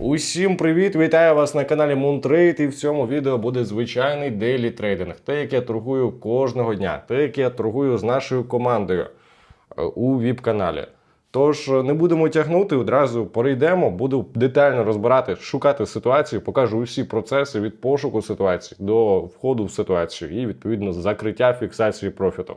Усім привіт! Вітаю вас на каналі Moontrade і в цьому відео буде звичайний дейлі трейдинг. Те, як я торгую кожного дня, те, як я торгую з нашою командою е, у ВІП-каналі. Тож е, не будемо тягнути, одразу перейдемо, буду детально розбирати, шукати ситуацію, покажу усі процеси від пошуку ситуації до входу в ситуацію і відповідно закриття фіксації профіту.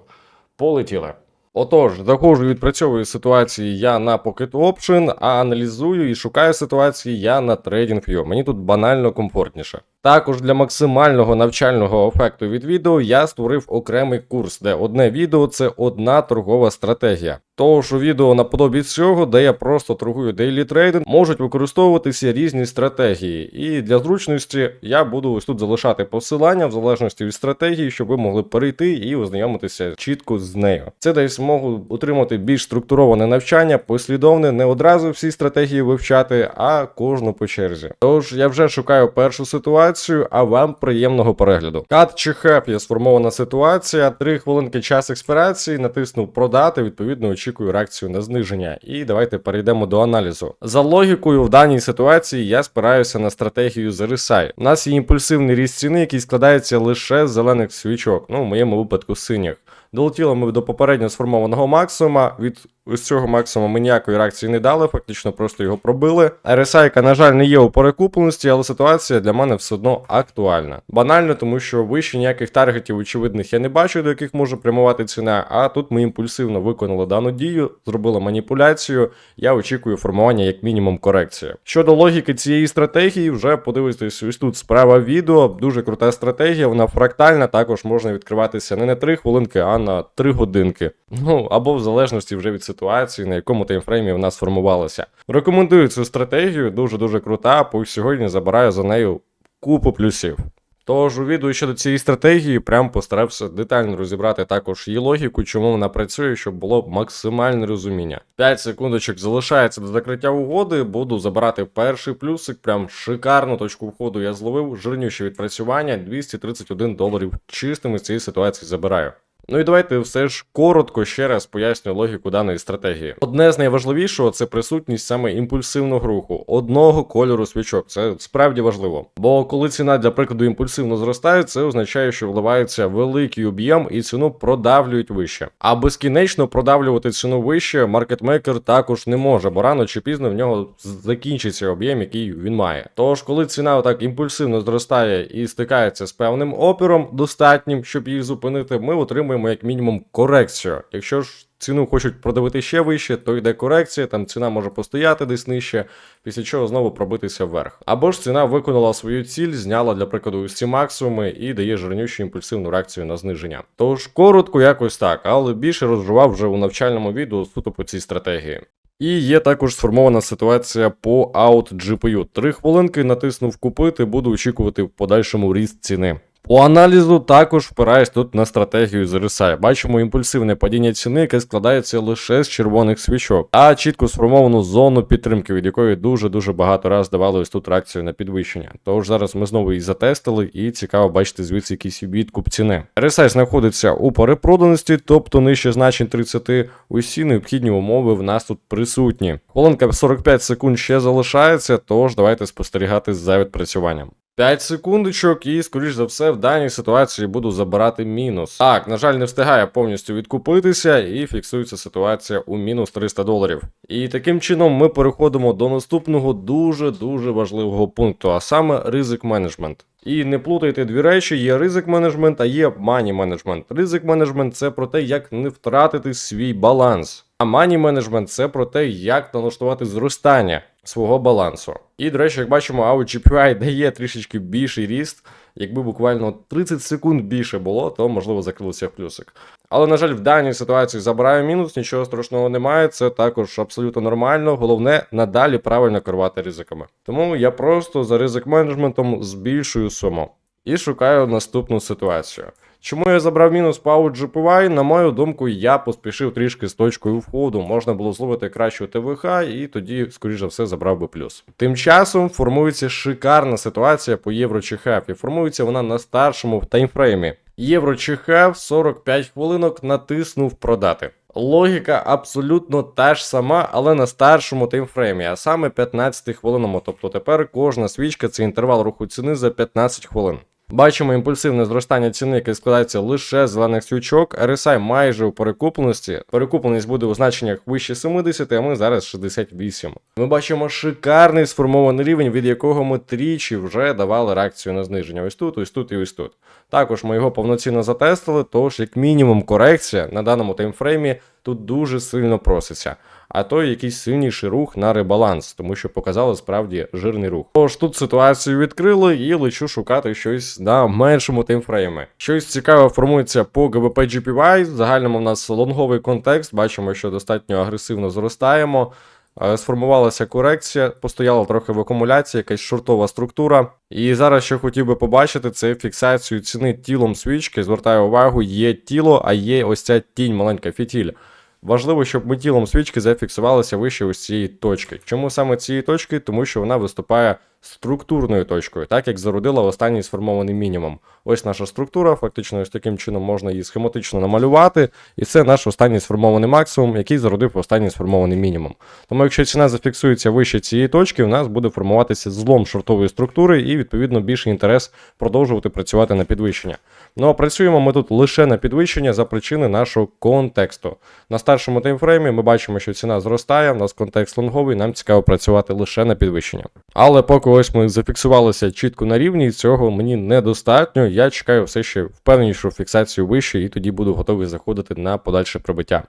Полетіли. Отож, заходжу, відпрацьовую ситуації я на Pocket Option, а аналізую і шукаю ситуації я на TradingView. Мені тут банально комфортніше. Також для максимального навчального ефекту від відео я створив окремий курс, де одне відео це одна торгова стратегія. Того що відео наподобі цього, де я просто торгую дейлі трейдинг, можуть використовуватися різні стратегії. І для зручності я буду ось тут залишати посилання в залежності від стратегії, щоб ви могли перейти і ознайомитися чітко з нею. Це дасть змогу отримати більш структуроване навчання, послідовне, не одразу всі стратегії вивчати, а кожну по черзі. Тож я вже шукаю першу ситуацію, а вам приємного перегляду. Кат чи хеп є сформована ситуація. Три хвилинки час експірації, натиснув продати, відповідно очікую реакцію на зниження. І давайте перейдемо до аналізу. За логікою, в даній ситуації я спираюся на стратегію з RSI. У нас є імпульсивний ріст ціни, який складається лише з зелених свічок, ну в моєму випадку синіх. Долетіли ми до попередньо сформованого максимума. Від ось цього максимуму ми ніякої реакції не дали, фактично просто його пробили. RSI, на жаль, не є у перекупленості, але ситуація для мене все одно актуальна. Банально, тому що вище ніяких таргетів очевидних я не бачу, до яких може прямувати ціна. А тут ми імпульсивно виконали дану дію, зробили маніпуляцію. Я очікую формування як мінімум корекції. Щодо логіки цієї стратегії, вже подивитись ось тут справа відео. Дуже крута стратегія, вона фрактальна. Також можна відкриватися не на 3 хвилинки, а на 3 годинки. Ну або в залежності вже від ситуації, на якому таймфреймі вона сформувалася. Рекомендую цю стратегію, дуже дуже крута. По сьогодні забираю за нею купу плюсів. Тож у відео щодо цієї стратегії прям постарався детально розібрати також її логіку, чому вона працює, щоб було максимальне розуміння. 5 секундочок залишається до закриття угоди. Буду забирати перший плюсик. Прям шикарну точку входу я зловив. Жирнюще відпрацювання 231 доларів чистими з цієї ситуації забираю. Ну і давайте все ж коротко ще раз поясню логіку даної стратегії. Одне з найважливішого це присутність саме імпульсивного руху, одного кольору свічок. Це справді важливо. Бо коли ціна, для прикладу, імпульсивно зростає, це означає, що вливається великий об'єм і ціну продавлюють вище. А безкінечно продавлювати ціну вище маркетмейкер також не може, бо рано чи пізно в нього закінчиться об'єм, який він має. Тож, коли ціна отак імпульсивно зростає і стикається з певним опіром, достатнім, щоб її зупинити, ми отримуємо як мінімум корекцію. Якщо ж ціну хочуть продавити ще вище, то йде корекція, там ціна може постояти десь нижче, після чого знову пробитися вверх. Або ж ціна виконала свою ціль, зняла для прикладу ці максимуми і дає жирнющу імпульсивну реакцію на зниження. Тож коротко, якось так, але більше розживав вже у навчальному відео суто по цій стратегії. І є також сформована ситуація по аут GPU. Три хвилинки натиснув купити, буду очікувати в подальшому ріст ціни. По аналізу також впираюсь тут на стратегію з RSI. Бачимо імпульсивне падіння ціни, яке складається лише з червоних свічок, а чітко сформовану зону підтримки, від якої дуже-дуже багато раз давали ось тут реакцію на підвищення. Тож зараз ми знову її затестили, і цікаво бачити звідси якийсь відкуп ціни. RSI знаходиться у перепроданості, тобто нижче значень 30. Усі необхідні умови в нас тут присутні. Хвилинка 45 секунд ще залишається, тож давайте спостерігати за відпрацюванням. 5 секундочок, і, скоріш за все, в даній ситуації буду забирати мінус. Так, на жаль, не встигає повністю відкупитися, і фіксується ситуація у мінус 300 доларів. І таким чином ми переходимо до наступного дуже-дуже важливого пункту, а саме ризик менеджмент. І не плутайте дві речі: є ризик менеджмент, а є мані менеджмент. Ризик менеджмент це про те, як не втратити свій баланс. А мані менеджмент це про те, як налаштувати зростання свого балансу. І, до речі, як бачимо, AUG GPI дає трішечки більший ріст. Якби буквально 30 секунд більше було, то можливо закрилося в плюсик. Але, на жаль, в даній ситуації забираю мінус, нічого страшного немає. Це також абсолютно нормально. Головне надалі правильно керувати ризиками. Тому я просто за ризик менеджментом збільшую суму і шукаю наступну ситуацію. Чому я забрав мінус по GPY? На мою думку, я поспішив трішки з точкою входу. Можна було зловити кращу ТВХ, і тоді, скоріш за все, забрав би плюс. Тим часом формується шикарна ситуація по євро ЧХФ, і формується вона на старшому таймфреймі. Євро ЧХФ 45 хвилинок натиснув продати. Логіка абсолютно та ж сама, але на старшому таймфреймі, а саме 15 хвилинами. Тобто тепер кожна свічка це інтервал руху ціни за 15 хвилин. Бачимо імпульсивне зростання ціни, яке складається лише з зелених свічок. RSI майже у перекупленості. Перекупленість буде у значеннях вище 70, а ми зараз 68. Ми бачимо шикарний сформований рівень, від якого ми тричі вже давали реакцію на зниження. Ось тут, ось тут і ось тут. Також ми його повноцінно затестили, тож як мінімум корекція на даному таймфреймі тут дуже сильно проситься. А то якийсь сильніший рух на ребаланс, тому що показали справді жирний рух. Тож тут ситуацію відкрили і лечу шукати щось на меншому таймфреймі. Щось цікаве формується по GBP GPY. В загальному в нас лонговий контекст. Бачимо, що достатньо агресивно зростаємо. Е, Сформувалася корекція, постояла трохи в акумуляції, якась шортова структура. І зараз що хотів би побачити, це фіксацію ціни тілом свічки. Звертаю увагу, є тіло, а є ось ця тінь, маленька фітіль. Важливо, щоб ми тілом свічки зафіксувалися вище ось цієї точки. Чому саме цієї точки? Тому що вона виступає структурною точкою, так як зародила останній сформований мінімум. Ось наша структура, фактично ось таким чином можна її схематично намалювати, і це наш останній сформований максимум, який зародив останній сформований мінімум. Тому якщо ціна зафіксується вище цієї точки, у нас буде формуватися злом шортової структури і відповідно більший інтерес продовжувати працювати на підвищення. Ну а працюємо ми тут лише на підвищення за причини нашого контексту. На старшому таймфреймі ми бачимо, що ціна зростає, у нас контекст лонговий, нам цікаво працювати лише на підвищення. Але поки ось ми зафіксувалися чітко на рівні, цього мені недостатньо. Я чекаю все ще впевненішу фіксацію вище, і тоді буду готовий заходити на подальше прибиття.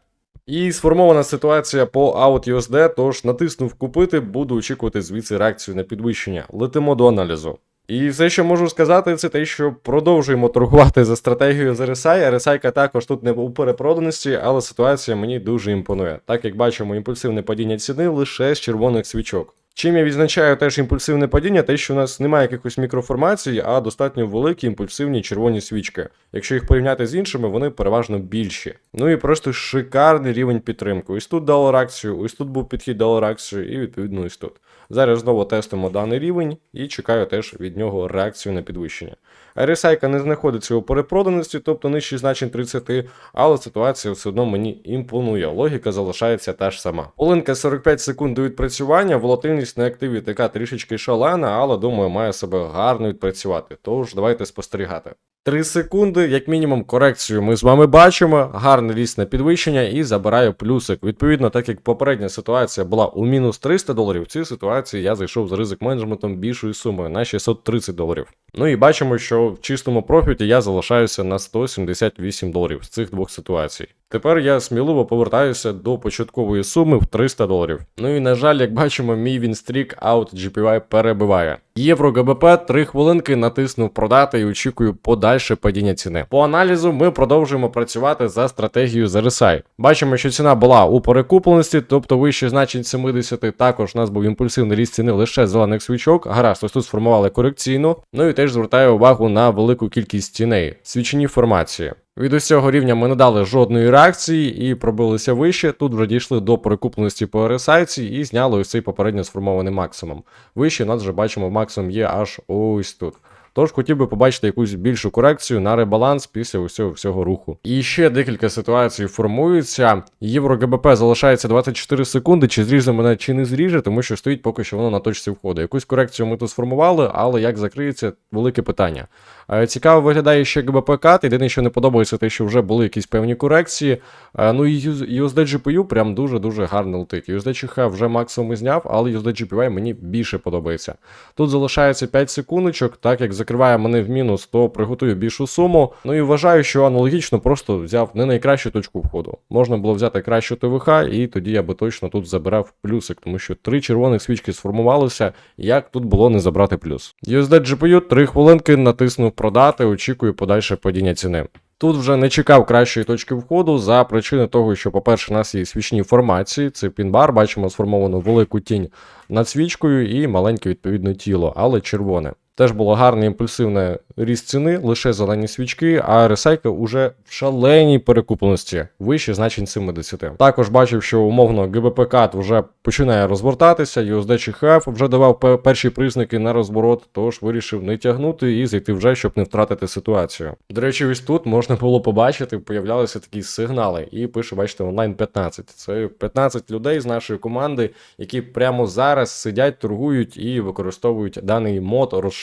І сформована ситуація по OutUSD, тож натиснув купити, буду очікувати звідси реакцію на підвищення. Летимо до аналізу. І все, що можу сказати, це те, що продовжуємо торгувати за стратегією з RSI. RSI також тут не у перепроданості, але ситуація мені дуже імпонує. Так як бачимо, імпульсивне падіння ціни лише з червоних свічок. Чим я відзначаю теж імпульсивне падіння, те, що у нас немає якихось мікроформацій, а достатньо великі імпульсивні червоні свічки. Якщо їх порівняти з іншими, вони переважно більші. Ну і просто шикарний рівень підтримки. Ось тут дало реакцію, ось тут був підхід дало реакцію, і відповідно ось тут. Зараз знову тестимо даний рівень і чекаю теж від нього реакцію на підвищення. RSI не знаходиться у перепроданості, тобто нижче значень 30, але ситуація все одно мені імпонує. Логіка залишається та ж сама. Полинка 45 секунд до відпрацювання, волатильність на активі така трішечки шалена, але думаю, має себе гарно відпрацювати. Тож давайте спостерігати. 3 секунди, як мінімум, корекцію ми з вами бачимо. Гарний ріст на підвищення і забираю плюсик. Відповідно, так як попередня ситуація була у мінус 300 доларів, в цій ситуації я зайшов з ризик менеджментом більшою сумою на 630 доларів. Ну і бачимо, що в чистому профіті я залишаюся на 178 доларів з цих двох ситуацій. Тепер я сміливо повертаюся до початкової суми в 300 доларів. Ну і на жаль, як бачимо, мій Вінстрік Out GPY перебиває. Євро ГБП 3 хвилинки натиснув продати і очікую подальше падіння ціни. По аналізу ми продовжуємо працювати за стратегією з RSI. Бачимо, що ціна була у перекупленості, тобто вище значень 70. Також у нас був імпульсивний ріст ціни лише зелених свічок. Гаразд, ось тут сформували корекційну. Ну і теж звертаю увагу на велику кількість ціней. Свічені формації. Від усього рівня ми не дали жодної реакції і пробилися вище. Тут вже дійшли до перекупленості по ресайці і зняли ось цей попередньо сформований максимум. Вище нас вже бачимо, максимум є аж ось тут. Тож хотів би побачити якусь більшу корекцію на ребаланс після усього всього руху. І ще декілька ситуацій формуються. Євро ГБП залишається 24 секунди, чи зріже мене, чи не зріже, тому що стоїть поки що воно на точці входу. Якусь корекцію ми тут сформували, але як закриється, велике питання. Е, Цікаво виглядає ще ГБП кат. Єдине, що не подобається, те, що вже були якісь певні корекції. Е, Ну і USD GPU прям дуже-дуже гарно летить. USD CH вже максимум зняв, але USD GPY мені більше подобається. Тут залишається 5 секундочок, так як закриває мене в мінус, то приготую більшу суму. Ну і вважаю, що аналогічно просто взяв не найкращу точку входу. Можна було взяти кращу ТВХ, і тоді я би точно тут забирав плюсик, тому що три червоних свічки сформувалися. Як тут було не забрати плюс? USD GPU 3 хвилинки натиснув продати, очікую подальше падіння ціни. Тут вже не чекав кращої точки входу за причини того, що, по-перше, у нас є свічні формації. Це пінбар, бачимо сформовану велику тінь над свічкою і маленьке відповідно тіло, але червоне. Теж було гарне імпульсивне ріст ціни, лише зелені свічки, а ресайка уже в шаленій перекупленості, вище значень 70. Також бачив, що умовно ГБП кат вже починає розгортатися, USD CHF вже давав перші признаки на розворот, тож вирішив не тягнути і зайти вже, щоб не втратити ситуацію. До речі, ось тут можна було побачити, появлялися такі сигнали, і пише, бачите, онлайн 15. Це 15 людей з нашої команди, які прямо зараз сидять, торгують і використовують даний мод розширення.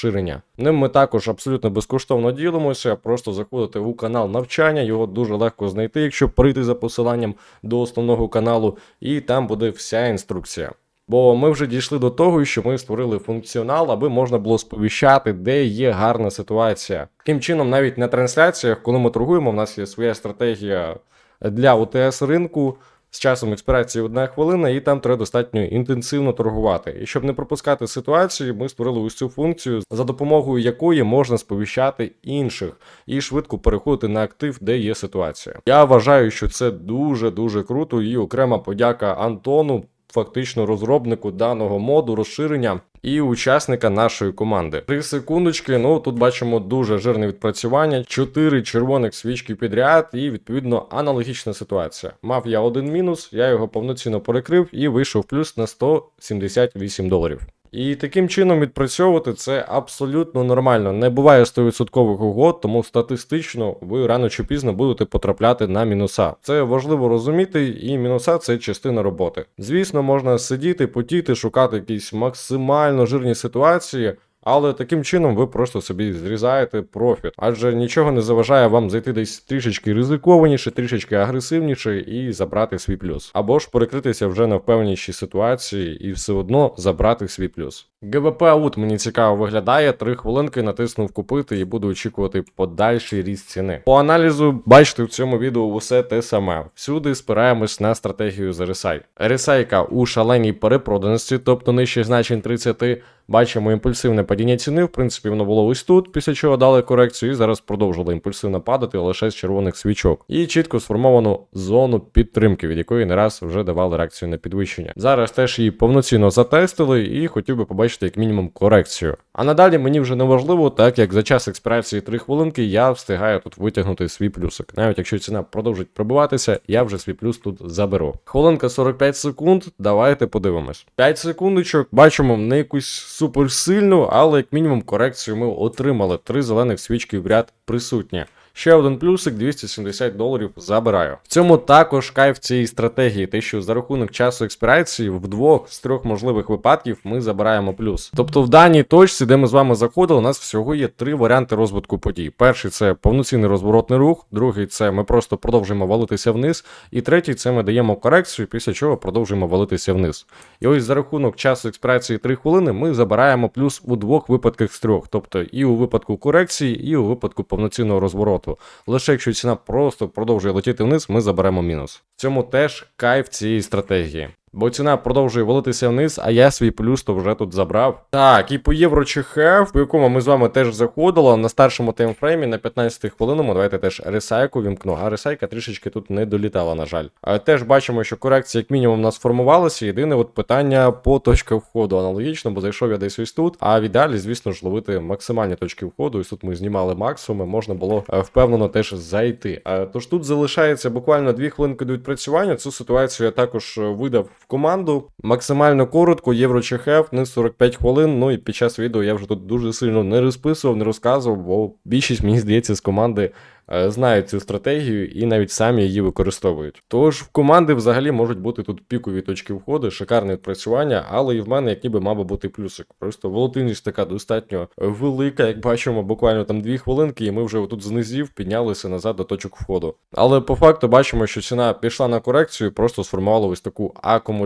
Ним ми також абсолютно безкоштовно ділимося. Просто заходите у канал навчання, його дуже легко знайти, якщо прийти за посиланням до основного каналу, і там буде вся інструкція. Бо ми вже дійшли до того, що ми створили функціонал, аби можна було сповіщати, де є гарна ситуація. Таким чином, навіть на трансляціях, коли ми торгуємо, в нас є своя стратегія для ОТС ринку. З часом експірації одна хвилина, і там треба достатньо інтенсивно торгувати. І щоб не пропускати ситуації, ми створили ось цю функцію, за допомогою якої можна сповіщати інших і швидко переходити на актив, де є ситуація. Я вважаю, що це дуже дуже круто, і окрема подяка Антону, фактично розробнику даного моду розширення. І учасника нашої команди. Три секундочки. Ну тут бачимо дуже жирне відпрацювання, чотири червоних свічки підряд, і відповідно аналогічна ситуація. Мав я один мінус, я його повноцінно перекрив і вийшов плюс на 178 доларів. І таким чином відпрацьовувати це абсолютно нормально. Не буває 100% угод, тому статистично ви рано чи пізно будете потрапляти на мінуса. Це важливо розуміти, і мінуса це частина роботи. Звісно, можна сидіти, потіти, шукати якісь максимально жирні ситуації. Але таким чином ви просто собі зрізаєте профіт, адже нічого не заважає вам зайти десь трішечки ризикованіше, трішечки агресивніше і забрати свій плюс. Або ж перекритися вже на впевненішій ситуації і все одно забрати свій плюс. ГВП аут мені цікаво виглядає. Три хвилинки натиснув купити і буду очікувати подальший ріст ціни. По аналізу бачите в цьому відео усе те саме. Всюди спираємось на стратегію з RSI. RSI у шаленій перепроданості, тобто нижче значень 30. Бачимо імпульсивне падіння ціни. В принципі, воно було ось тут, після чого дали корекцію, і зараз продовжило імпульсивно падати лише з червоних свічок. І чітко сформовану зону підтримки, від якої не раз вже давали реакцію на підвищення. Зараз теж її повноцінно затестили і хотів би побачити як мінімум корекцію. А надалі мені вже не важливо, так як за час експірації 3 хвилинки я встигаю тут витягнути свій плюсик. Навіть якщо ціна продовжить пробиватися, я вже свій плюс тут заберу. Хвилинка 45 секунд. Давайте подивимось. 5 секундочок. Бачимо не якусь суперсильну, але як мінімум корекцію ми отримали. Три зелених свічки в ряд присутні. Ще один плюсик 270 доларів забираю. В цьому також кайф цієї стратегії, те, що за рахунок часу експірації в двох з трьох можливих випадків ми забираємо плюс. Тобто в даній точці, де ми з вами заходили, у нас всього є три варіанти розвитку подій. Перший це повноцінний розворотний рух, другий це ми просто продовжуємо валитися вниз, і третій це ми даємо корекцію, після чого продовжуємо валитися вниз. І ось за рахунок часу експірації 3 хвилини ми забираємо плюс у двох випадках з трьох, тобто і у випадку корекції, і у випадку повноцінного розвороту. Лише якщо ціна просто продовжує летіти вниз, ми заберемо мінус. В цьому теж кайф цієї стратегії. Бо ціна продовжує валитися вниз, а я свій плюс то вже тут забрав. Так, і по євро ЧХФ, по якому ми з вами теж заходили на старшому таймфреймі на 15 хвилиному. Давайте теж ресайку вімкну. А ресайка трішечки тут не долітала, на жаль. А теж бачимо, що корекція, як мінімум, у нас сформувалася. Єдине от питання по точках входу аналогічно, бо зайшов я десь ось тут. А в ідеалі, звісно ж, ловити максимальні точки входу. Ось тут ми знімали максимуми, можна було е, впевнено теж зайти. А тож тут залишається буквально 2 хвилинки до відпрацювання. Цю ситуацію я також е, видав команду. Максимально коротко, євро ЧХФ, не 45 хвилин. Ну і під час відео я вже тут дуже сильно не розписував, не розказував, бо більшість, мені здається, з команди е, знають цю стратегію і навіть самі її використовують. Тож в команди взагалі можуть бути тут пікові точки входу, шикарне відпрацювання, але і в мене як ніби мав бути плюсик. Просто волатильність така достатньо велика, як бачимо, буквально там 2 хвилинки, і ми вже отут з низів піднялися назад до точок входу. Але по факту бачимо, що ціна пішла на корекцію, просто сформувала ось таку акумуляцію,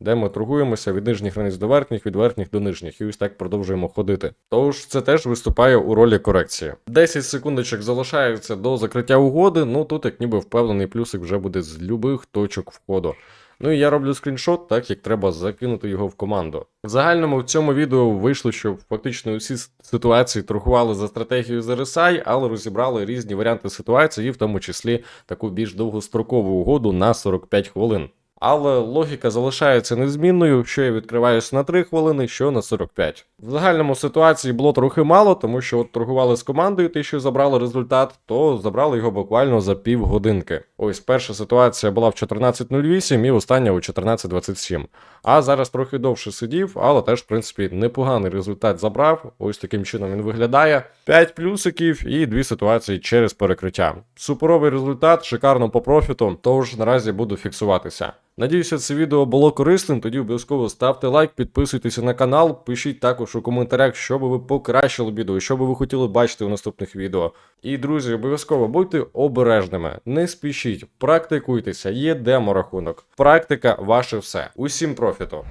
де ми торгуємося від нижніх границь до верхніх, від верхніх до нижніх, і ось так продовжуємо ходити. Тож це теж виступає у ролі корекції. 10 секундочок залишається до закриття угоди. Ну тут як ніби впевнений плюсик вже буде з любих точок входу. Ну і я роблю скріншот, так як треба закинути його в команду. В загальному в цьому відео вийшло, що фактично усі ситуації торгували за стратегією з RSI, але розібрали різні варіанти ситуації, і в тому числі таку більш довгострокову угоду на 45 хвилин. Але логіка залишається незмінною, що я відкриваюся на 3 хвилини, що на 45. В загальному ситуації було трохи мало, тому що от торгували з командою, ті, що забрали результат, то забрали його буквально за півгодинки. Ось перша ситуація була в 14.08 і остання у 14.27. А зараз трохи довше сидів, але теж, в принципі, непоганий результат забрав. Ось таким чином він виглядає. 5 плюсиків і дві ситуації через перекриття. Суперовий результат, шикарно по профіту, тож наразі буду фіксуватися. Надіюся, це відео було корисним. Тоді обов'язково ставте лайк, підписуйтеся на канал, пишіть також у коментарях, що би ви покращили відео, що би ви хотіли бачити у наступних відео. І друзі, обов'язково будьте обережними, не спішіть, практикуйтеся, є демо рахунок. Практика ваше все. Усім профіту.